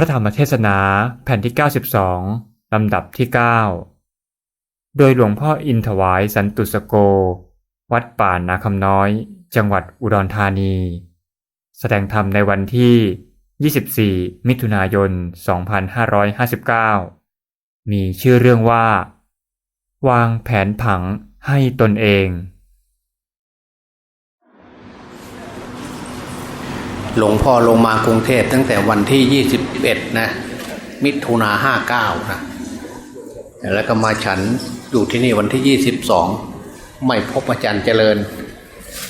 ระธรรมเทศนาแผ่นที่ 92 ลำดับที่ 9 โดยหลวงพ่ออินถวายสันตุสโก วัดป่านาคำน้อย จังหวัดอุดรธานี แสดงธรรมในวันที่ 24 มิถุนายน 2559 มีชื่อเรื่องว่า วางแผนผังให้ตนเอง หลวงพ่อลงมากรุงเทพตั้งแต่วันที่ 21 นะ มิถุนา59นะแล้วก็มาฉันอยู่ที่นี่วันที่ 22 ไม่พบอาจารย์เจริญ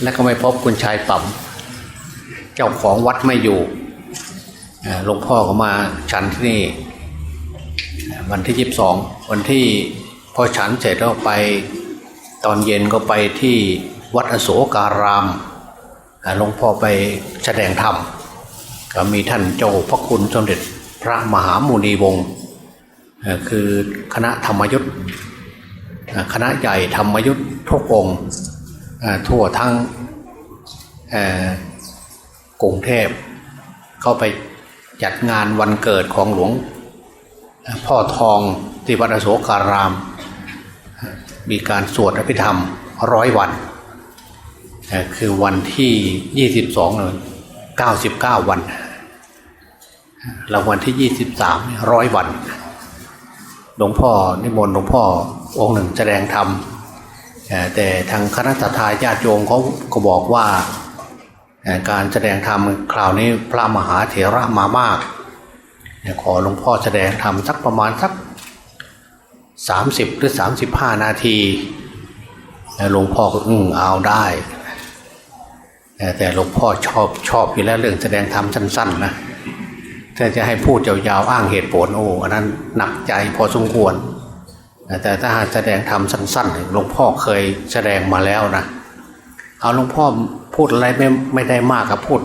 และก็ไม่พบคุณชายปั๊มเจ้าของวัดไม่อยู่หลวงพ่อก็มาฉันที่นี่ วันที่ 22 วันที่พอฉันเสร็จแล้วไปตอนเย็นก็ไปที่วัดอโศการาม หลวงพ่อไปแสดงธรรมก็มีท่านเจ้าพระคุณสมเด็จพระมหามุนีวงศ์คือคณะธรรมยุทธ์คณะใหญ่ธรรมยุทธ์ทุกองค์ทั่วทั้งกรุงเทพ เข้าไปจัดงานวันเกิดของหลวง พ่อทองที่วัดอโศการาม มีการสวดอภิธรรมร้อยวัน คือวันที่ 22เลย99 วันแล้ววันที่ 23ร้อยวัน หลวงพ่อนิมนต์หลวงพ่อองค์หนึ่งแสดงธรรมแต่ทางคณะทาญาติโยมเขาก็บอกว่าการแสดงธรรมคราวนี้พระมหาเถระมามากขอหลวงพ่อแสดงธรรมสักประมาณสัก 30 หรือ 35 นาทีหลวงพ่อก็อืมเอาได้ แต่หลวงพ่อชอบชอบอยู่แล้วเรื่องแสดงธรรมสั้น ๆ นะถ้าจะให้พูดยาวๆอ้างเหตุผลโอ้อันนั้นหนักใจพอสมควร แต่ถ้าหากแสดงธรรมสั้นๆหลวงพ่อเคยแสดงมาแล้วนะเอาหลวงพ่อพูดอะไรไม่ไม่ได้มากกับพูด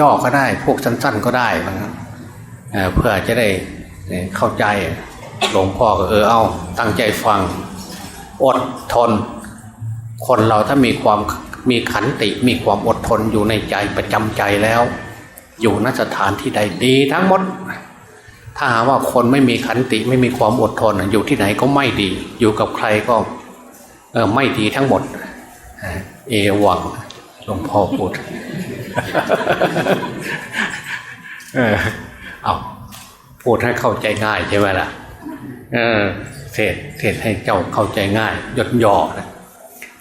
ย่อๆก็ได้ พวกสั้น ๆ ก็ได้นะเอ่อเพื่อจะได้เข้าใจหลวงพ่อก็เออเอาตั้งใจฟัง อดทน คนเราถ้ามีความ มีขันติมีความอดทนอยู่ในใจประจำใจแล้ว อยู่นสถานที่ใดดีทั้งหมด ถ้าหากว่าคนไม่มีขันติไม่มีความอดทนอยู่ที่ไหนก็ไม่ดี อยู่กับใครก็ออไม่ดีทั้งหมด เอวังหลวงพ่อพูดเออเอาพูดให้เข้าใจง่ายใช่ไหมล่ะ เออเทศเทศให้เจ้าเข้าใจง่ายยดย่อนะ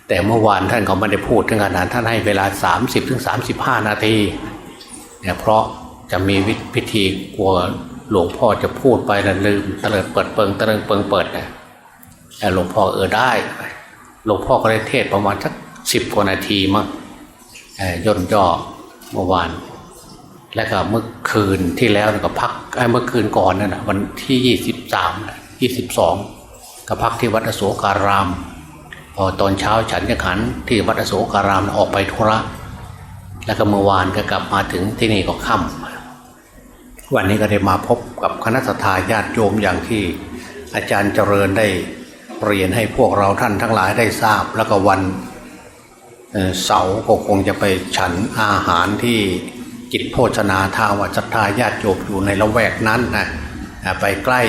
แต่เมื่อวานท่านเขาไม่ได้พูดถึงขนาดท่านให้เวลา 30ถึงนาทีเนี่ยเพราะจะมีวิพิธีกลัวหลวงพ่อจะพูดไปแล้วลืมเตลิดเปิดเปิงเตลิงเปิงเปิดนะแต่หลวงพ่อเออได้ หลวงพ่อก็ได้เทศประมาณสักสิบกว่านาทีมั้งย่นย่อเมื่อวาน แล้วก็เมื่อคืนที่แล้วก็พักเอ้ยเมื่อคืนก่อนนั่นนะวันที่ยี่สิบสามยี่สิบสองก็พักที่วัดอโศการาม พอตอนเช้าฉันจะขันที่วัดอโศการามออกไปธุระแล้วก็เมื่อวานก็กลับมาถึงที่นี่ก็ค่ำวันนี้ก็ได้มาพบกับคณะทาญาติโยมอย่างที่อาจารย์เจริญได้เรียนให้พวกเราท่านทั้งหลายได้ทราบ แล้วก็วันเสาร์ก็คงจะไปฉันอาหารที่จิตโภชนาทาวัดศรัทาญาติโยมอยู่ในละแวกนั้นนะไปใกล้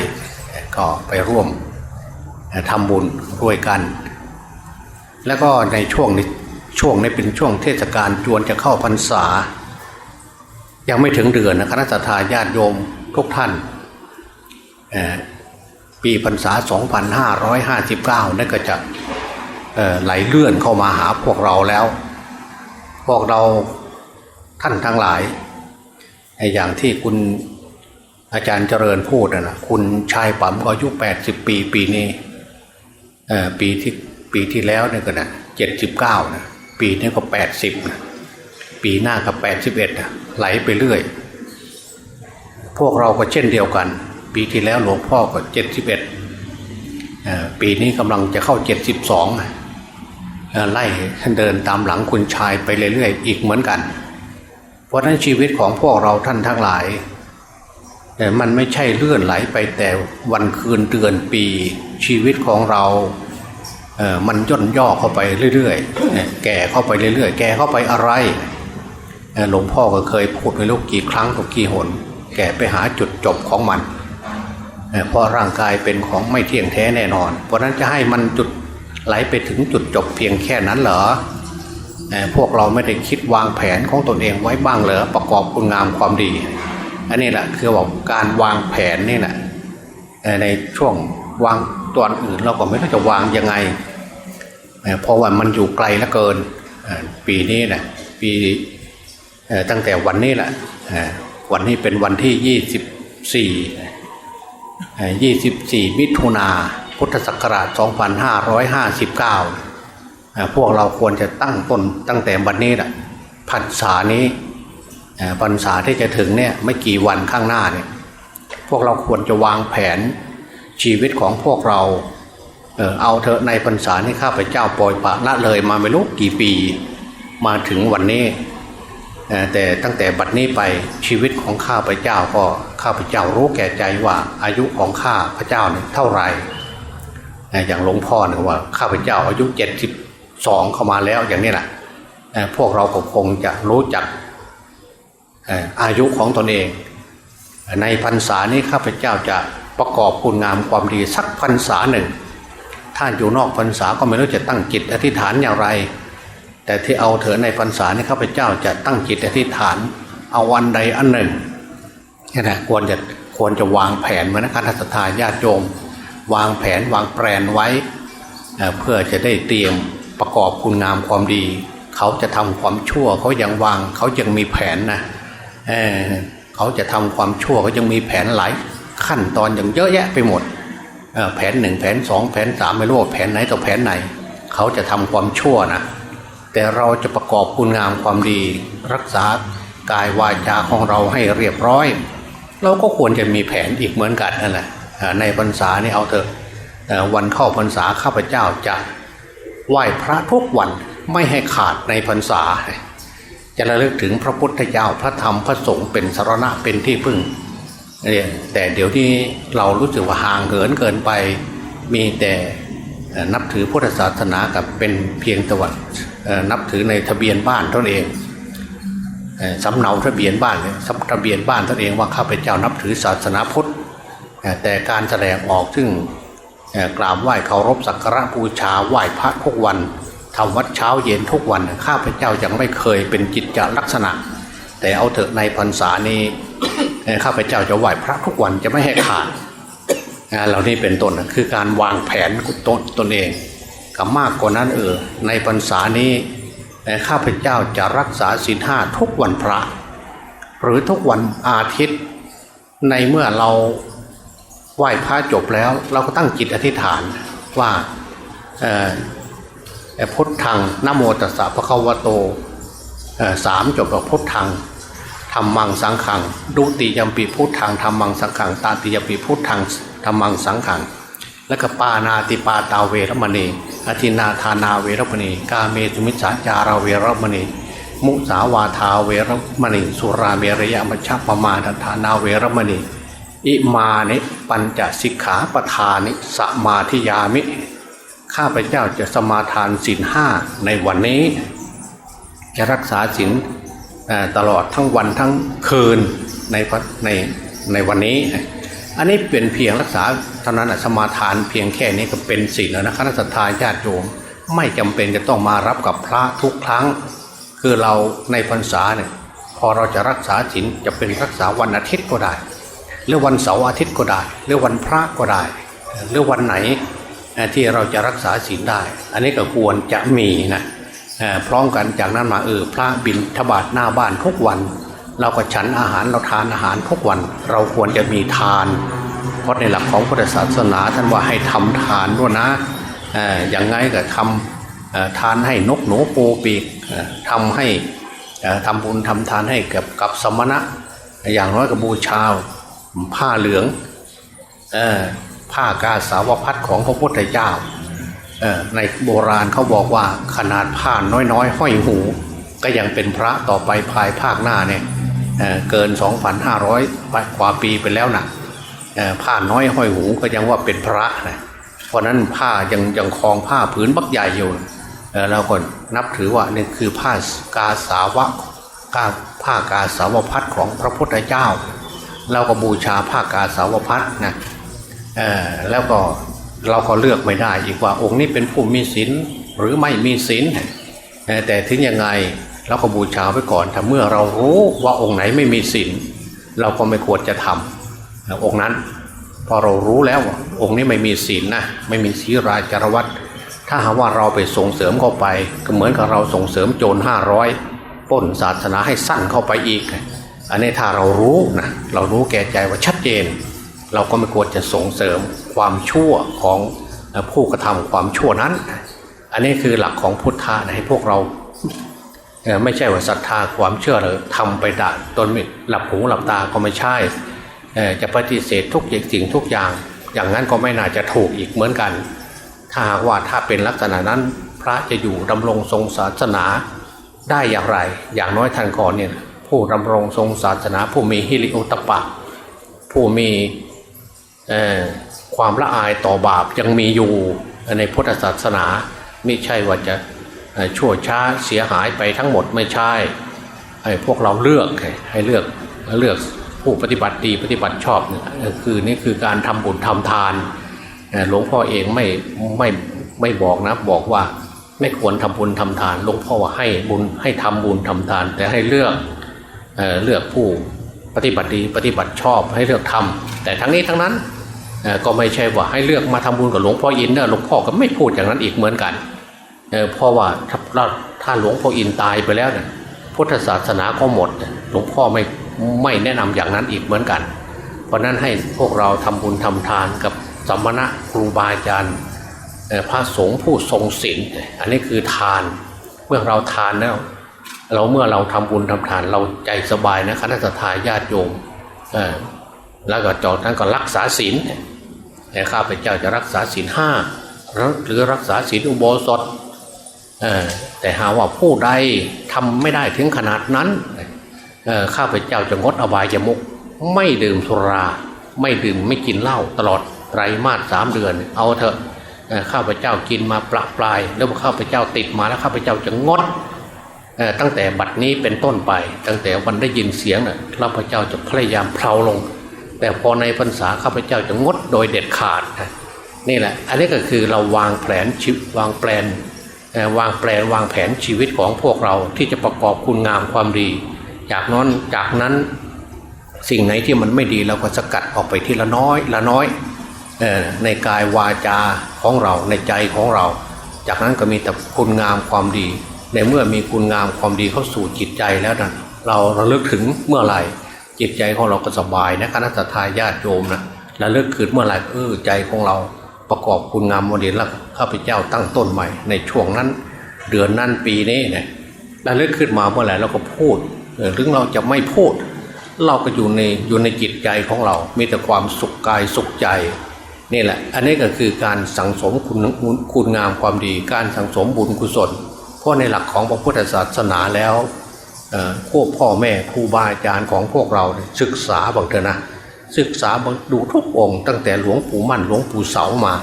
ก็ไปร่วมทำบุญด้วยกัน แล้วก็ในช่วงนี้ช่วงนี้เป็นช่วงเทศกาลจวนจะเข้าพรรษา ยังไม่ถึงเดือนนะคณะสัตยาติโยมทุกท่านปีพรรษา 2559นั่นก็จะไหลเลื่อนเข้ามาหาพวกเราแล้ว พวกเราท่านทั้งหลายไอ้อย่างที่คุณอาจารย์เจริญพูดนะคุณชายปั๊มก็อายุ 80 ปีปีนี้ปีที่ ปีที่แล้วเนี่ยก็นะเจ็ดสิบเก้านะปีนี้ก็แปดสิบนะปีหน้าก็แปดสิบเอ็ดนะไหลไปเรื่อย พวกเราก็เช่นเดียวกัน ปีที่แล้วหลวงพ่อก็เจ็ดสิบเอ็ดปีนี้กำลังจะเข้าเจ็ดสิบสองไล่เดินตามหลังคุณชายไปเรื่อยๆอีกเหมือนกัน เพราะนั้นชีวิตของพวกเราท่านทั้งหลายแต่มันไม่ใช่เลื่อนไหลไปแต่วันคืนเดือนปีชีวิตของเรา มันย่นย่อเข้าไปเรื่อยๆ แก่เข้าไปเรื่อยๆ แก่เข้าไปอะไร หลวงพ่อก็เคยพูดไปลูกกี่ครั้งกับกี่หน แก่ไปหาจุดจบของมันเอ่อเพราะร่างกายเป็นของไม่เที่ยงแท้แน่นอน เพราะนั้นจะให้มันจุดไหลไปถึงจุดจบเพียงแค่นั้นเหรอ พวกเราไม่ได้คิดวางแผนของตนเองไว้บ้างเหรอ ประกอบคุณงามความดี อันนี้แหละคือบอกการวางแผนนี่แหละในช่วงวาง ตัวอื่นเราก็ไม่รู้จะวางยังไงเอ่อเพราะว่ามันอยู่ไกลเหลือเกิน ปีนี้นะปีตั้งแต่วันนี้แหละวันนี้เป็นวันที่ 24เอ่อ24 มิถุนาพุทธศักราช 2559เอ่อพวกเราควรจะตั้งต้นตั้งแต่วันนี้แหละพรรษานี้พรรษาที่จะถึงเนี่ยไม่กี่วันข้างหน้าเนี่ยพวกเราควรจะวางแผน ชีวิตของพวกเราเออเอาเถอะในพรรษานี่ข้าพเจ้าปล่อยปะละเลยมาไม่รู้กี่ปีมาถึงวันนี้แต่ตั้งแต่บัดนี้ไปชีวิตของข้าพเจ้าก็ข้าพเจ้ารู้แก่ใจว่าอายุของข้าพเจ้าเนี่ยเท่าไหร่อย่างหลวงพ่อเนี่ยว่าข้าพเจ้าอายุเจ็ดสิบสองเข้ามาแล้วอย่างนี้แหละพวกเราก็คงจะรู้จักอายุของตนเอง ในพรรษานี้ข้าพเจ้าจะ ประกอบคุณงามความดีสักพรรษาหนึ่ง ถ้าอยู่นอกพรรษาก็ไม่รู้จะตั้งจิตอธิษฐานอย่างไร แต่ที่เอาเถอในพรรษานี่ข้าพเจ้าจะตั้งจิตอธิษฐาน เอาวันใดอันหนึ่งนี่แหละควรจะควรจะวางแผนเหมือนนักการศรัทาญาติโยมวางแผนวางแปลนไว้เเพื่อจะได้เตรียมประกอบคุณงามความดี เขาจะทำความชั่วเขายังวางเขายังมีแผนนะเเขาจะทำความชั่วเขายังมีแผนหลาย ขั้นตอนอย่างเยอะแยะไปหมดแผนหนึ่งแผนสองแผนสามไม่รู้ว่าแผนไหนต่อแผนไหน เขาจะทำความชั่วนะแต่เราจะประกอบคุณงามความดี รักษากายวาจาของเราให้เรียบร้อย เราก็ควรจะมีแผนอีกเหมือนกันนั่นแหละในพรรษานี่เอาเถอะวันเข้าพรรษาข้าพเจ้าจะไหว้พระทุกวันไม่ให้ขาดในพรรษา จะระลึกถึงพระพุทธเจ้าพระธรรมพระสงฆ์เป็นสรณะเป็นที่พึ่ง แต่เดี๋ยวนี้เรารู้สึกว่าห่างเหินเกินไป มีแต่นับถือพุทธศาสนากับเป็นเพียงแตวัดนับถือในทะเบียนบ้านตนเองเอ่อสำเนาทะเบียนบ้านเนี่ยสำทะเบียนบ้านตนเองว่าข้าพเจ้านับถือศาสนาพุทธแต่การแสดงออกซึ่งกราบไหว้เคารพสักการะบูชาไหว้พระทุกวันทำวัดเช้าเย็นทุกวันข้าพเจ้ายังไม่เคยเป็นจิตจลักษณะ แต่เอาเถอะในพรรษานี้ ข้าพเจ้าจะไหว้พระทุกวันจะไม่ให้ขาดเหล่านี้เป็นต้นคือการวางแผนตนตนเองกับมากกว่านั้นเออในพรรษานี้ข้าพเจ้าจะรักษาศีลห้าทุกวันพระ หรือทุกวันอาทิตย์ ในเมื่อเราไหว้พระจบแล้วเราก็ตั้งจิตอธิษฐานว่าพุทธังนโมตัสสะภะคะวะโตสามจบกับพุทธัง รรมังสังขังดุติยมปีพุทธังธรรมังสังขังตาติยมปีพุทธังธรรมังสังขัง แล้วก็ปานาติปาตาเวรมณีอธินาทานาเวรมณีกาเมสุมิจฉาจาราเวรมณีมุสาวาทาเวรมณีสุราเมรยมัชฌปมาทานาเวรมณีอิมานิปัญจสิกขาปทานิสมาธิยามิ ข้าพเจ้าจะสมาทานศีลห้าในวันนี้ จะรักษาศีล ตลอดทั้งวันทั้งคืนในในในวันนี้ อันนี้เป็นเพียงรักษาเท่านั้นสมาทานเพียงแค่นี้ก็เป็นศีลแล้วนะคณะสัตยาญาติโยมไม่จำเป็นจะต้องมารับกับพระทุกครั้ง คือเราในพรรษาเนี่ยพอเราจะรักษาศีลจะเป็นรักษาวันอาทิตย์ก็ได้ หรือวันเสาร์อาทิตย์ก็ได้ หรือวันพระก็ได้ หรือวันไหนที่เราจะรักษาศีลได้ อันนี้ก็ควรจะมีนะ พร้อมกันจากนั้นมาเออพระบินทบาทหน้าบ้านทุกวัน เราก็ฉันอาหารเราทานอาหารทุกวัน เราควรจะมีทาน เพราะในหลักของพุทธศาสนาท่านว่าให้ทำทานด้วยนะออย่างไงก็ทำทานให้นกหนูปูปีกเอ่อทำให้เอ่อทำบุญทำทานให้กับกับสมณะ อย่างน้อยก็บูชาผ้าเหลืองอผ้ากาสาวพัดของพระพุทธเจ้า ในโบราณเขาบอกว่าขนาดผ้าน้อยๆ ห้อยหู ก็ยังเป็นพระต่อไปภายภาคหน้าเนี่ยเอ่อเกิน 2,500กว่าปีไปแล้วนะเอ่อผ้าน้อยห้อยหูก็ยังว่าเป็นพระนะเพราะนั้นผ้ายังยังคลองผ้าผืนบักใหญ่อยู่เราก็นับถือว่านี่คือผ้ากาสาวะกาผ้ากาสาวพัดของพระพุทธเจ้า เราก็บูชาผ้ากาสาวพัดนะแล้วก็ เราก็เลือกไม่ได้อีกว่าองค์นี้เป็นผู้มีศีลหรือไม่มีศีลแต่ถึงยังไงเราก็บูชาไว้ก่อนถ้าเมื่อเรารู้ว่าองค์ไหนไม่มีศีลเราก็ไม่ควรจะทำเอ่องค์นั้น พอเรารู้แล้วองค์นี้ไม่มีศีลนะไม่มีศีราจารวัตรถ้าหากว่าเราไปส่งเสริมเข้าไป ก็เหมือนกับเราส่งเสริมโจรห้าร้อยป้นศาสนาให้สั้นเข้าไปอีก อันนี้ถ้าเรารู้นะเรารู้แก่ใจว่าชัดเจน เราก็ไม่ควรจะส่งเสริม ความชั่วของผู้กระทำความชั่วนั้น อันนี้คือหลักของพุทธะนะให้พวกเราไม่ใช่ว่าศรัทธาความเชื่อเลยทำไปด่าตนหลับหูหลับตาก็ไม่ใช่จะปฏิเสธทุกอย่างสิ่งทุกอย่าง อย่างนั้นก็ไม่น่าจะถูกอีกเหมือนกัน ถ้าหากว่าถ้าเป็นลักษณะนั้นพระจะอยู่ดำรงทรงศาสนาได้อย่างไร อย่างน้อยท่านก่อนเนี่ยผู้ดำรงทรงศาสนา ผู้มีฮิริโอตปปะผู้มีเอ่อ ความละอายต่อบาปยังมีอยู่ในพุทธศาสนาไม่ใช่ว่าจะชั่วช้าเสียหายไปทั้งหมดไม่ใช่ให้พวกเราเลือกให้เลือกเลือกผู้ปฏิบัติดีปฏิบัติชอบเนี่ยคือนี่คือการทำบุญทำทานหลวงพ่อเองไม่ไม่ไม่บอกนะบอกว่าไม่ควรทำบุญทำทานหลวงพ่อว่าให้บุญให้ทำบุญทำทาน แต่ให้เลือกเอเลือกผู้ปฏิบัติดีปฏิบัติชอบให้เลือกทำแต่ทั้งนี้ทั้งนั้น ก็ไม่ใช่ว่าให้เลือกมาทำบุญกับหลวงพ่ออินเนอะหลวงพ่อก็ไม่พูดอย่างนั้นอีกเหมือนกันเพราะว่าถ้าเราถ้าหลวงพ่ออินตายไปแล้วเนี่ยพุทธศาสนาก็หมดหลวงพ่อไม่ไม่แนะนำอย่างนั้นอีกเหมือนกัน เพราะนั้นให้พวกเราทำบุญทำทานกับสมณะครูบาอาจารย์พระสงฆ์ผู้ทรงศีลอันนี้คือทานเมื่อเราทานแล้วเราเมื่อเราทำบุญทำทานเราใจสบายนะคณะสัตยาญาติโยม แล้วก็จอดนั้นก็รักษาศีลแต่ข้าพเจ้าจะรักษาศีลห้าหรือรักษาศีลอุโบสถแต่หาว่าผู้ใดทำไม่ได้ถึงขนาดนั้นข้าพเจ้าจะงดอบายมุกไม่ดื่มสุรา ไม่ดื่มไม่กินเหล้าตลอดไตรมาสสามเดือน เอาเถอะข้าพเจ้ากินมาประปราย แล้วข้าพเจ้าติดมาแล้วข้าพเจ้าจะงดตั้งแต่บัดนี้เป็นต้นไป ตั้งแต่วันได้ยินเสียงน่ะข้าพเจ้าจะพยายามเพลาลง แต่พอในพรรษาข้าพเจ้าจะงดโดยเด็ดขาดนี่แหละ อันนี้ก็คือเราวางแผนชีวิตวางแปลนวางแปลนวางแผนชีวิตของพวกเราที่จะประกอบคุณงามความดี จากนั้นจากนั้นสิ่งไหนที่มันไม่ดีเราก็สกัดออกไปทีละน้อยละน้อยในกายวาจาของเราในใจของเรา จากนั้นก็มีแต่คุณงามความดี ในเมื่อมีคุณงามความดีเข้าสู่จิตใจแล้วนะเราระลึกถึงเมื่อไหร่ จิตใจของเราก็สบายนะคณะทาญาติโยมนะระลึกขึ้นเมื่อไหร่เออใจของเราประกอบคุณงามความดีแล้วข้าพเจ้าตั้งต้นใหม่ ในช่วงนั้นเดือนนั้นปีนี้เนี่ยระลึกขึ้นมาเมื่อไหร่เราก็พูดเออถึงเราจะไม่พูด เราก็อยู่ในอยู่ในจิตใจของเรา มีแต่ความสุขกายสุขใจนี่แหละ อันนี้ก็คือการสังสมคุณคุณงามความดี การสังสมบุญกุศล เพราะในหลักของพระพุทธศาสนาแล้ว พวกพ่อแม่ครูบาอาจารย์ของพวกเราศึกษาบางเถอะนะศึกษาบางดูทุกองค์ตั้งแต่หลวงปู่มั่นหลวงปู่เสามา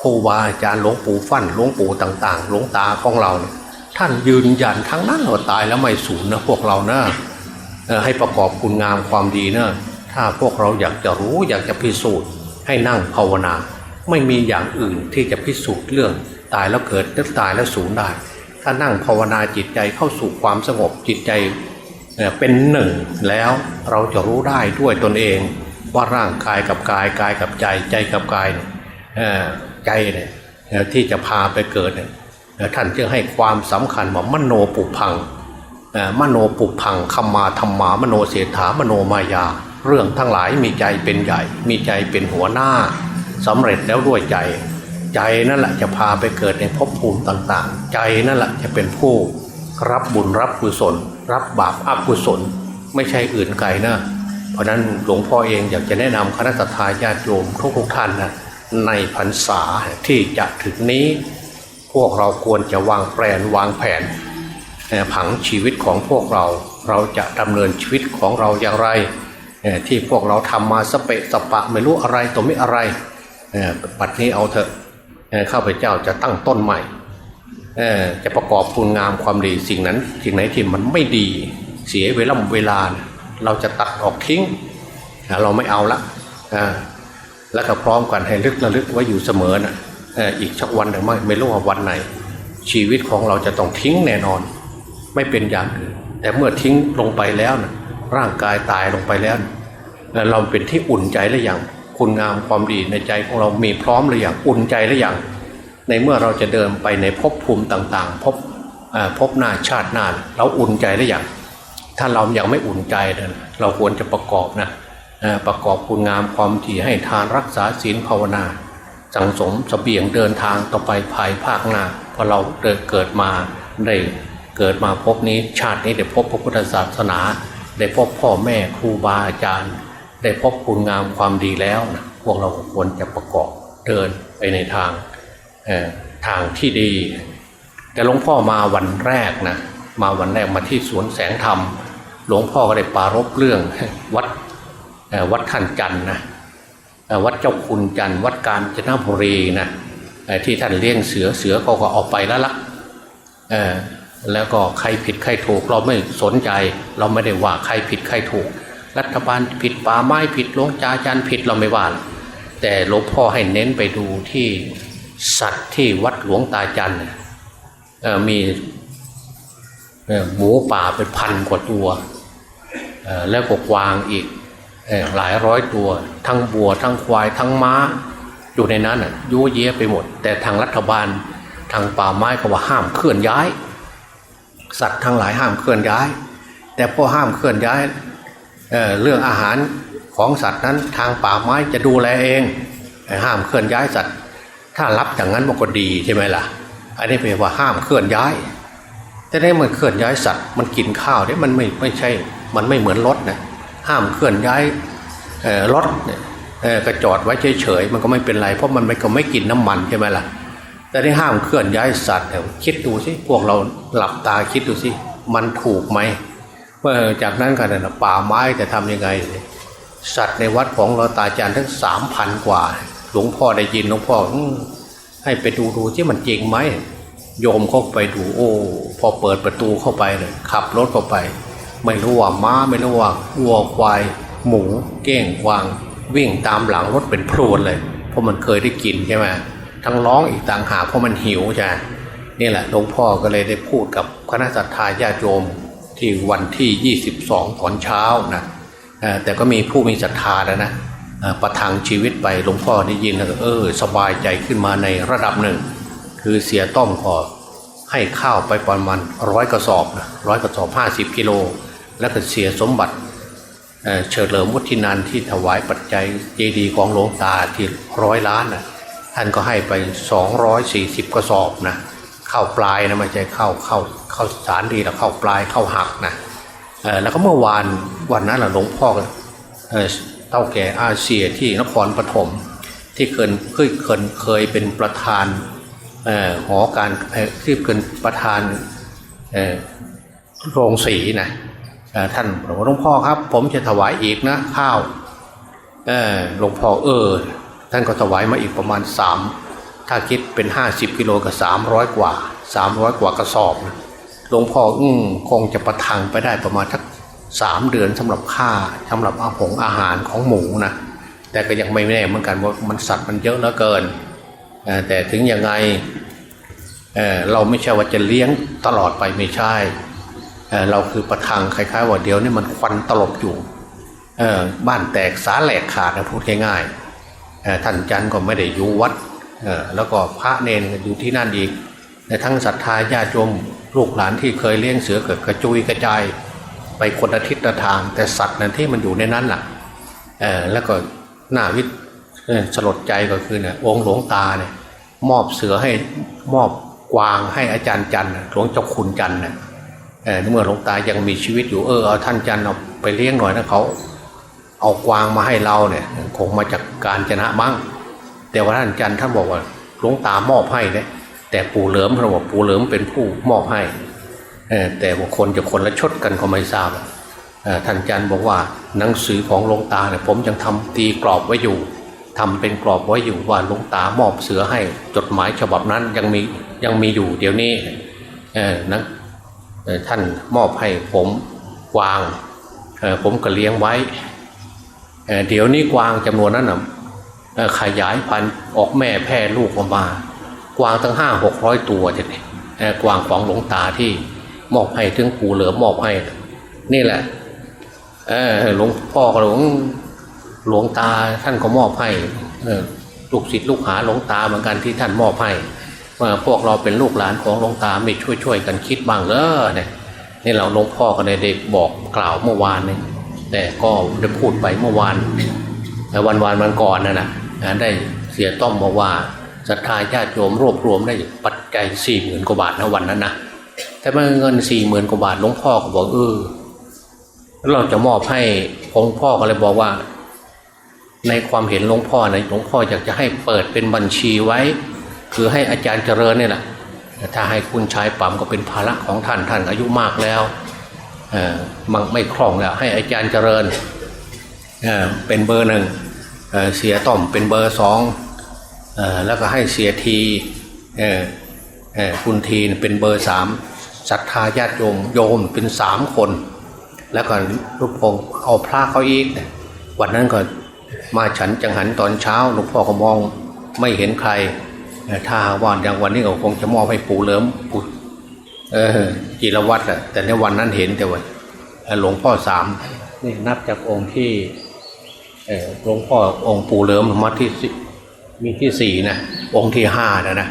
ครูบาอาจารย์หลวงปู่ฟั่นหลวงปู่ต่าง ๆ หลวงตาของเรา ท่านยืนยันทั้งนั้นว่าตายแล้วไม่สูญนะพวกเรานะเอ่อให้ประกอบคุณงามความดีเนอะถ้าพวกเราอยากจะรู้อยากจะพิสูจน์ให้นั่งภาวนา ไม่มีอย่างอื่นที่จะพิสูจน์เรื่อง ตายแล้วเกิดแล้วตายแล้วสูญได้ ถ้านั่งภาวนาจิตใจเข้าสู่ความสงบจิตใจเอ่อเป็นหนึ่งแล้วเราจะรู้ได้ด้วยตนเอง ว่าร่างกายกับกายกายกับใจใจกับกายเนี่ยใจเนี่ยที่จะพาไปเกิดเนี่ยท่านจึงให้ความสำคัญว่ามโนปุพังมโนปุพังคัมมาธรรมามโนเสถามโนมายา เรื่องทั้งหลายมีใจเป็นใหญ่ มีใจเป็นหัวหน้าสำเร็จแล้วด้วยใจ ใจนั่นแหละจะพาไปเกิดในภพภูมิต่างๆ ใจนั่นแหละจะเป็นผู้รับบุญรับกุศล รับบาปอกุศล ไม่ใช่อื่นไกลนะเพราะนั้นหลวงพ่อเองอยากจะแนะนำคณะทาญาติโยมทุกๆท่านนะในพรรษาที่จะถึงนี้ พวกเราควรจะวางแผนวางแผนผังชีวิตของพวกเราเราจะดำเนินชีวิตของเราอย่างไร ที่พวกเราทำมาสเปะสปะไม่รู้อะไรตัวไม่อะไร ปัดนี้เอาเถอะ ข้าพเจ้าจะตั้งต้นใหม่จะประกอบคุณงามความดีสิ่งนั้น สิ่งไหนที่มันไม่ดีเสียเวลาเวลา เราจะตัดออกทิ้ง เราไม่เอาละแล้วก็พร้อมกันให้ลึกระลึกไว้อยู่เสมอนะเอ่ออีกชักวันหนึ่งไม่ไม่รู้ว่าวันไหน ชีวิตของเราจะต้องทิ้งแน่นอน ไม่เป็นอย่างอื่นแต่เมื่อทิ้งลงไปแล้วนะร่างกายตายลงไปแล้วนะเราเป็นที่อุ่นใจหรือยัง คุณงามความดีในใจของเรามีพร้อมหรือยังอุ่นใจหรือยังในเมื่อเราจะเดินไปในภพภูมิต่างๆภพเอ่อภพหน้าชาติหน้าเราอุ่นใจหรือยังถ้าเรายังไม่อุ่นใจเราควรจะประกอบนะประกอบคุณงามความดีให้ทานรักษาศีลภาวนาสังสมเสบียงเดินทางต่อไปภายภาคหน้าพอเราเดินเกิดมาได้เกิดมาพบนี้ชาตินี้ได้พบพระพุทธศาสนา ได้พบพ่อแม่ครูบาอาจารย์ ได้พบคุณงามความดีแล้วนะพวกเราควรจะประกอบเดินไปในทางทางที่ดี แต่หลวงพ่อมาวันแรกนะมาวันแรกมาที่สวนแสงธรรม หลวงพ่อก็ได้ปารบเรื่องวัดวัดขันจันนะวัดเจ้าคุณจันวัดการจนบุรีนะที่ท่านเลี้ยงเสือเสือเขาก็ออกไปแล้วละเอ่อแล้วก็ใครผิดใครถูกเราไม่สนใจ เราไม่ได้ว่าใครผิดใครถูก รัฐบาลผิดป่าไม้ผิดหลวงจาจันผิดเราไม่ว่า แต่หลวงพ่อให้เน้นไปดูที่สัตว์ที่วัดหลวงตาจันมีหมูป่าเป็นพันกว่าตัว แล้วก็กวางอีกหลายร้อยตัว ทั้งบัว ทั้งควายทั้งม้า อยู่ในนั้นอะยั่วเยะไปหมด แต่ทางรัฐบาลทางป่าไม้ก็ว่าห้ามเคลื่อนย้าย สัตว์ทั้งหลายห้ามเคลื่อนย้าย แต่พอห้ามเคลื่อนย้าย เเรื่องอาหารของสัตว์นั้นทางป่าไม้จะดูแลเองห้ามเคลื่อนย้ายสัตว์ ถ้ารับอย่างนั้นมันก็ดีใช่ไหมล่ะ อันนี้แปลว่าห้ามเคลื่อนย้าย แต่ได้มันเคลื่อนย้ายสัตว์มันกินข้าวเนี่ยมันไม่ไม่ใช่ มันไม่เหมือนรถนะห้ามเคลื่อนย้ายรถเนี่ยเอ่อกระจอดไว้เฉยๆมันก็ไม่เป็นไรเพราะมันไม่ก็ไม่กินน้ำมันใช่ไหมล่ะ แต่ได้ห้ามเคลื่อนย้ายสัตว์เนี่ยคิดดูสิพวกเราหลับตาคิดดูสิมันถูกไหม เมื่อจากนั้นกันนะป่าไม้จะทำยังไง สัตว์ในวัดของเราตาจารย์ทั้งสามพันกว่า หลวงพ่อได้ยินหลวงพ่อให้ไปดูดูที่มันจริงไหมโยมเข้าไปดูโอ้พอเปิดประตูเข้าไปเลยขับรถเข้าไป ไม่รู้ว่าม้าไม่รู้ว่าวัวควาย หมู เก้งกวาง วิ่งตามหลังรถเป็นพรวนเลย เพราะมันเคยได้กินใช่ไหมทั้งร้องอีกต่างหากเพราะมันหิวใช่นี่แหละหลวงพ่อก็เลยได้พูดกับคณะสัตยาญาติโยม ที่วันที่ 22 ตอนเช้านะแต่ก็มีผู้มีศรัทธาแล้วนะประทังชีวิตไปหลวงพ่อได้ยินแล้วเออ สบายใจขึ้นมาในระดับหนึ่ง คือเสียต้อมขอให้ข้าวไปประมาณร้อยกระสอบนะร้อยกระสอบห้าสิบกิโล แล้วก็เสียสมบัติเฉลิมวุฒินันทที่ถวายปัจจัยเจดีย์ของหลวงตาที่ร้อยล้านนะท่านก็ให้ไป 240 กระสอบนะ ข้าปลายนะไม่ใช่ข้าวข้าวข้าสารดีแล้วข้าปลายเข้าหักนะแล้วก็เมื่อวานวันนั้นแหละหลวงพ่อเอ่อเต้าแก่อาเซียที่นครปฐมที่เคยเคยเคยเป็นประธานหอการที่เป็นประธานโรงสีนะท่านบอกว่าหลวงพ่อครับ ผมจะถวายอีกนะข้าวหลวงพ่อเออ ท่านก็ถวายมาอีกประมาณสาม ถ้าคิดเป็น 50กิโลก็300 กว่า 300 กว่ากระสอบนะหลวงพ่ออืมคงจะประทังไปได้ประมาณทักสามเดือนสำหรับค่าสำหรับอาหงอาหารของหมูนะแต่ก็ยังไม่แน่เหมือนกันว่ามันสัตว์มันเยอะเหลือเกิน แต่ถึงยังไงเเราไม่ใช่ว่าจะเลี้ยงตลอดไปไม่ใช่เอ่อเราคือประทังคล้าย ๆ ว่าเดี๋ยวนี้มันควันตลบอยู่บ้านแตกสาแหลกขาดนะพูดง่ายๆท่านจันก็ไม่ได้อยู่วัด แล้วก็พระเนนอยู่ที่นั่นอีกแต่ทั้งศรัทธาญาติโยมลูกหลานที่เคยเลี้ยงเสือเกิดกระจุยกระจายไปคนละทิศละทาง แต่สัตว์นั้นที่มันอยู่ในนั้นน่ะแล้วก็หน้าวิเอ่อสลดใจก็คือเนี่ยองค์หลวงตาเนี่ยมอบเสือให้มอบกวางให้อาจารย์จันหลวงเจ้าคุณจันเนี่ยเมื่อหลวงตายังมีชีวิตอยู่เออเอาท่านจันทร์เอาไปเลี้ยงหน่อยนะเขาเอากวางมาให้เราเนี่ยคงมาจากการจนะมั้ง แต่ว่าท่านจันท่านบอกว่าหลวงตามอบให้นี่ยแต่ปู่เหลิมท่านบอกปู่เหลิมเป็นผู้มอบให้แต่ว่าคนจะคนละชดกันก็ไม่ทราบอ่อท่านจารย์บอกว่าหนังสือของหลวงตาเนี่ยผมยังทำตีกรอบไว้อยู่ทำเป็นกรอบไว้อยู่ว่าหลวงตามอบเสือให้จดหมายฉบับนั้นยังมียังมีอยู่เดี๋ยวนี้เออนะท่านมอบให้ผมวางผมก็เลี้ยงไว้ เดี๋ยวนี้กวางจำนวนนั้นนะเอ่อ ขยายพันธุ์ออกแม่แพร่ลูกออกมา กวางตั้งห้าหกร้อยตัวจะเนี่ยเอ่อกวางของหลวงตาที่มอบให้ถึงปู่เหลือมอบให้ นี่แหละหลวงพ่อกับหลวงหลวงตาท่านก็มอบให้ลูกศิษย์ลูกหาหลวงตาเหมือนกันที่ท่านมอบให้ว่าพวกเราเป็นลูกหลานของหลวงตาไม่ช่วยช่วยกันคิดบ้างเลยเนี่ยนี่เราหลวงพ่อก็ได้ได้บอกกล่าวเมื่อวานเนี่ยแต่ก็ได้พูดไปเมื่อวาน วันวานวันก่อนนะนะได้เสียต้อมมาว่าศรัทธาญาติโยมรวบรวมได้ปัจจัยสี่หมื่นกว่าบาทนะวันนั้นนะแต่เมื่อเงินสี่หมื่นกว่าบาทหลวงพ่อก็บอกเออเราจะมอบให้หลวงพ่อก็เลยบอกว่า ในความเห็นหลวงพ่อนะหลวงพ่ออยากจะให้เปิดเป็นบัญชีไว้ คือให้อาจารย์เจริญเนี่ยแหละถ้าให้คุณชายปั๊มก็เป็นภาระของท่านท่านอายุมากแล้วเออมันไม่คล่องแล้วให้อาจารย์เจริญ เออเป็นเบอร์หนึ่งเสียต่อมเป็นเบอร์สองแล้วก็ให้เสียทีคุณทีเป็นเบอร์สามศรัทธาญาติโยมโยมเป็นสามคน แล้วก็ลูกพงเอาพระเขาอีกวันนั้นก็มาฉันจังหันตอนเช้าหลวงพ่อก็มองไม่เห็นใครเอ่อถ้าวันอย่างวันนี้ก็คงจะมอบให้ปู่เลิมปู่จิรวัตรแหละแต่ในวันนั้นเห็นแต่ว่าหลวงพ่อสามนี่นับจากองค์ที่ หลวงพ่อองค์ปู่เหลิมมาที่มีที่สี่นะองค์ที่ห้านะนะ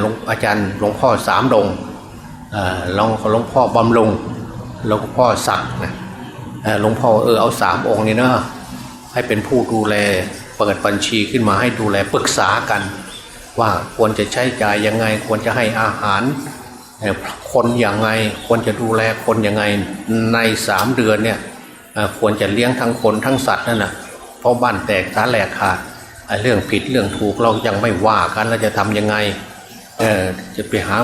หลวงอาจารย์หลวงพ่อสามดงเอ่อหลวงหลวงพ่อบำรุงหลวงพ่อศักนะหลวงพ่อเออเอาสามองค์นี้เนาะให้เป็นผู้ดูแลเปิดบัญชีขึ้นมาให้ดูแลปรึกษากัน ว่าควรจะใช้จ่ายยังไง ควรจะให้อาหารคนอย่างไงควรจะดูแลคนยังไงในสามเดือนเนี่ยควรจะเลี้ยงทั้งคนทั้งสัตว์นั่นแหะ เพราะบ้านแตกสาแหลกขาดเรื่องผิดเรื่องถูกเรายังไม่ว่ากันเราจะทำยังไงเออจะไปหา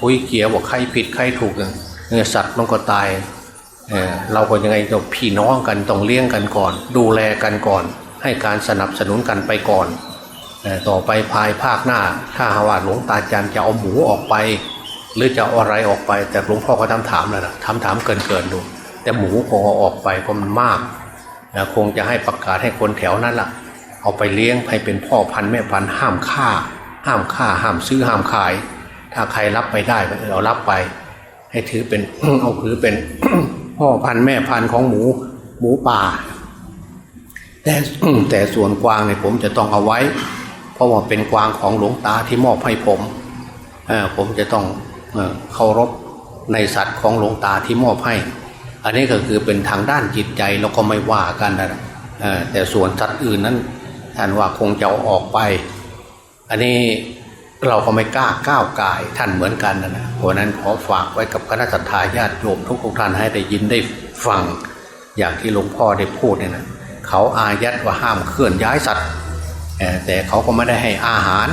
คุยเกี่ยวว่าใครผิดใครถูกเนี่ยเนื้อสัตว์มันก็ตายเออเราก็ยังไงต้องพี่น้องกันต้องเลี้ยงกันก่อน ดูแลกันก่อน ให้การสนับสนุนกันไปก่อนเออต่อไปภายภาคหน้า ถ้าหาว่าหลวงตาจันจะเอาหมูออกไป หรือจะเอาอะไรออกไป แต่หลวงพ่อก็ทำถามแล้วนะทำถามเกินเกินๆดู แต่หมูคงเอาออกไปเพราะมันมาก คงจะให้ประกาศให้คนแถวนั้นล่ะ เอาไปเลี้ยงให้เป็นพ่อพันธุ์แม่พันธุ์ห้ามฆ่า ห้ามฆ่าห้ามซื้อห้ามขาย ถ้าใครรับไปได้ก็เอารับไป ให้ถือเป็นเอาถือเป็นพ่อพันธุ์แม่พันธุ์ของหมูหมูป่า แต่แต่ส่วนกวางเนี่ยผมจะต้องเอาไว้ เพราะว่าเป็นกวางของหลวงตาที่มอบให้ผมผมจะต้องเคารพในสัตว์ของหลวงตาที่มอบให้ อันนี้ก็คือเป็นทางด้านจิตใจเราก็ไม่ว่ากันนะแต่ส่วนสัตว์อื่นนั้นท่านว่าคงจะออกไป อันนี้เราก็ไม่กล้าก้าวกายท่านเหมือนกันนะนะเพราะนั้นขอฝากไว้กับคณะสัตยาญาติโยมทุกท่านให้ได้ยินได้ฟังอย่างที่หลวงพ่อได้พูดเนี่ยนะเขาอายัดว่าห้ามเคลื่อนย้ายสัตว์แต่เขาก็ไม่ได้ให้อาหาร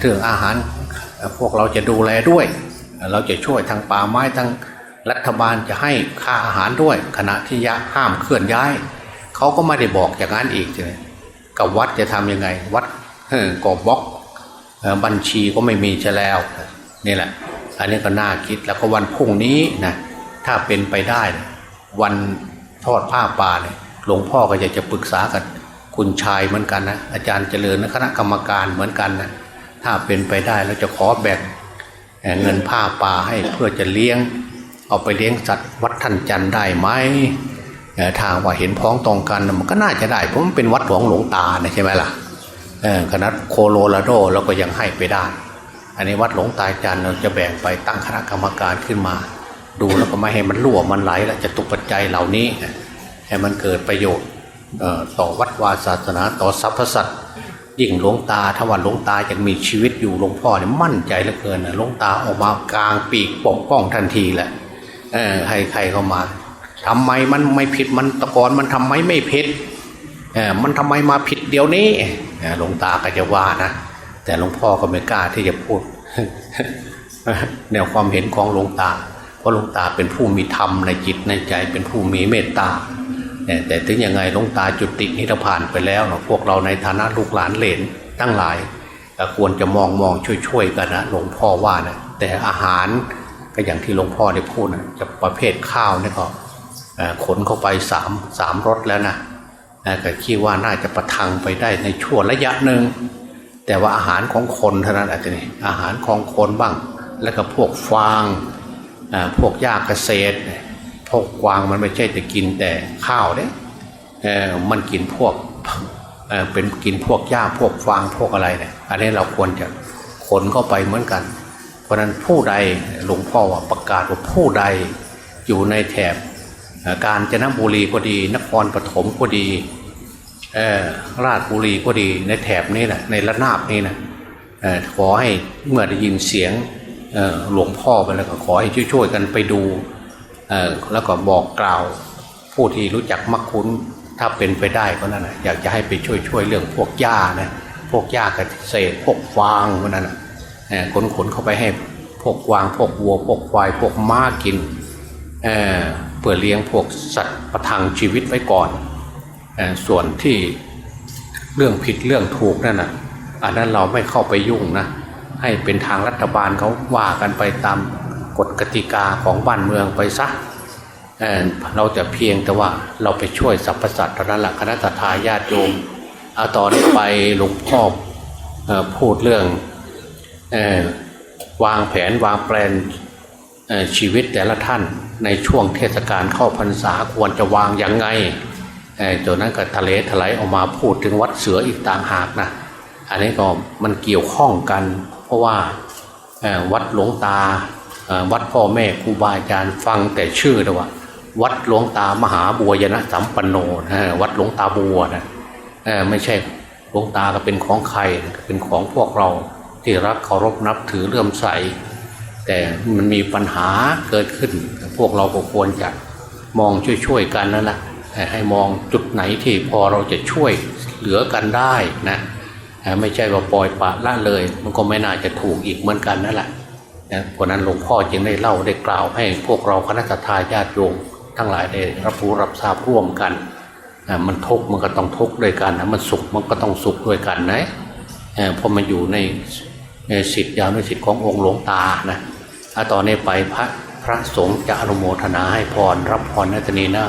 เรื่องอาหารพวกเราจะดูแลด้วยเอ่อเราจะช่วยทางป่าไม้ทาง รัฐบาลจะให้ค่าอาหารด้วยขณะที่ยะห้ามเคลื่อนย้ายเขาก็ไม่ได้บอกอย่างนั้นอีกเลยกับวัดจะทำยังไง วัดเออกอบล็อกบัญชีก็ไม่มีจะแล้วนี่แหละ อันนี้ก็น่าคิดแล้วก็วันพรุ่งนี้นะถ้าเป็นไปได้ วันทอดผ้าป่าเนี่ยหลวงพ่อก็อยากจะปรึกษากับคุณชายเหมือนกันนะอาจารย์เจริญคณะกรรมการเหมือนกันนะถ้าเป็นไปได้เราจะขอแบ่งเงินผ้าป่าให้เพื่อจะเลี้ยง เอาไปเลี้ยงสัตว์วัดท่านจันได้ไหมทางว่าเห็นพ้องตรงกันมันก็น่าจะได้เพราะมันเป็นวัดหลวงหลวงตาเนี่ยใช่ไหมล่ะเออคณะโคโลราโดเราก็ยังให้ไปได้ อันนี้วัดหลวงตาจันเราจะแบ่งไปตั้งคณะกรรมการขึ้นมา ดูแล้วก็ไม่ให้มันรั่วมันไหลแล้วจะตุปัจจัยเหล่านี้ให้มันเกิดประโยชน์ต่อวัดวาศาสนาต่อสรรพสัตว์ยิ่งหลวงตาถ้าวันหลวงตายังมีชีวิตอยู่หลวงพ่อเนี่ยมั่นใจเหลือเกินหลวงตาออกมากลางปีกปกป้องทันทีแหละ เออให้ใครเข้ามาทำไมมันไม่ผิดมันตะกอนมันทำไมไม่ผิดเออมันทำไมมาผิดเดี๋ยวนี้หลวงตาก็จะว่านะแต่หลวงพ่อก็ไม่กล้าที่จะพูด แนวความเห็นของหลวงตา เพราะหลวงตาเป็นผู้มีธรรมในจิตในใจเป็นผู้มีเมตตาแต่ถึงยังไงหลวงตาจุตินิพพานไปแล้วเนาะพวกเราในฐานะลูกหลานเหลนทั้งหลายก็ควรจะมองมองช่วยช่วยๆกันนะหลวงพ่อว่านะแต่อาหาร ก็อย่างที่หลวงพ่อได้พูดนะจะประเภทข้าวเนี่ยก็ขนเข้าไปสามสามรถแล้วนะอ่าก็คิดว่าน่าจะประทังไปได้ในช่วงระยะหนึ่งแต่ว่าอาหารของคนเท่านั้นอาจจะนี่อาหารของคนบ้าง แล้วก็พวกฟางพวกหญ้าเกษตร พวกกวางมันไม่ใช่จะกินแต่ข้าวเด้เออมันกินพวกเป็นกินพวกหญ้าพวกฟางพวกอะไรเนี่ยอันนี้เราควรจะขนเข้าไปเหมือนกัน เพราะนั้นผู้ใดหลวงพ่อว่าประกาศว่าผู้ใดอยู่ในแถบกาญจนบุรีก็ดี นครปฐมก็ดีราชบุรีก็ดีในแถบนี้นะในระนาบนี้นะขอให้เมื่อได้ยินเสียงหลวงพ่อไปแล้วก็ขอให้ช่วยๆกันไปดูแล้วก็บอกกล่าวผู้ที่รู้จักมักคุ้นถ้าเป็นไปได้ก็นั่นนะอยากจะให้ไปช่วยๆเรื่องพวกหญ้านะพวกหญ้าเกษตรพวกฟางพวกนั้นนะ ขนขนเข้าไปให้พวกวางพวกวัวพวกควายพวกม้ากินเเพื่อเลี้ยงพวกสัตว์ประทังชีวิตไว้ก่อนอส่วนที่เรื่องผิดเรื่องถูกนั่นนะอันนั้นเราไม่เข้าไปยุ่งนะให้เป็นทางรัฐบาลเขาว่ากันไปตามกฎกติกาของบ้านเมืองไปซะเเราแต่เพียงแต่ว่าเราไปช่วยสรรพสัตว์เท่านั้นแหละคณะทาญาติโยมเอาต่อนไปหลวงพ่อพูดเรื่อง วางแผนวางแปลนชีวิตแต่ละท่านในช่วงเทศกาลเข้าพรรษาควรจะวางยังไงจากนั้นก็ทะเลถลายออกมาพูดถึงวัดเสืออีกต่างหากนะอันนี้ก็มันเกี่ยวข้องกัน เพราะว่าวัดหลวงตาวัดพ่อแม่ครูบาอาจารย์ฟังแต่ชื่อแต่ว่า วัดหลวงตามหาบัวยนะสัมปันโนนะวัดหลวงตาบัวนะไม่ใช่หลวงตาก็เป็นของใครเป็นของพวกเรา ที่รักเคารพนับถือเลื่อมใส แต่มันมีปัญหาเกิดขึ้น พวกเราก็ควรจะมองช่วยๆกันนั่นแหละให้มองจุดไหนที่พอเราจะช่วยเหลือกันได้นะไม่ใช่ว่าปล่อยปละละเลย มันก็ไม่น่าจะถูกอีกเหมือนกันนั่นแหละนะเพราะนั้นหลวงพ่อจึงได้เล่าได้กล่าวให้พวกเราคณะทาญาติโยมทั้งหลายได้รับรู้รับทราบร่วมกันอะมันทุกข์มันก็ต้องทุกข์ด้วยกันนะมันสุขมันก็ต้องสุขด้วยกันนะเอ่อเพราะมันอยู่ใน สิทธิยาวในสิทธิขององค์หลวงตานะถ้าตอนนี้ไปพระพระสงฆ์จะอนุโมทนาให้พรรับพรในตอนนี้นะ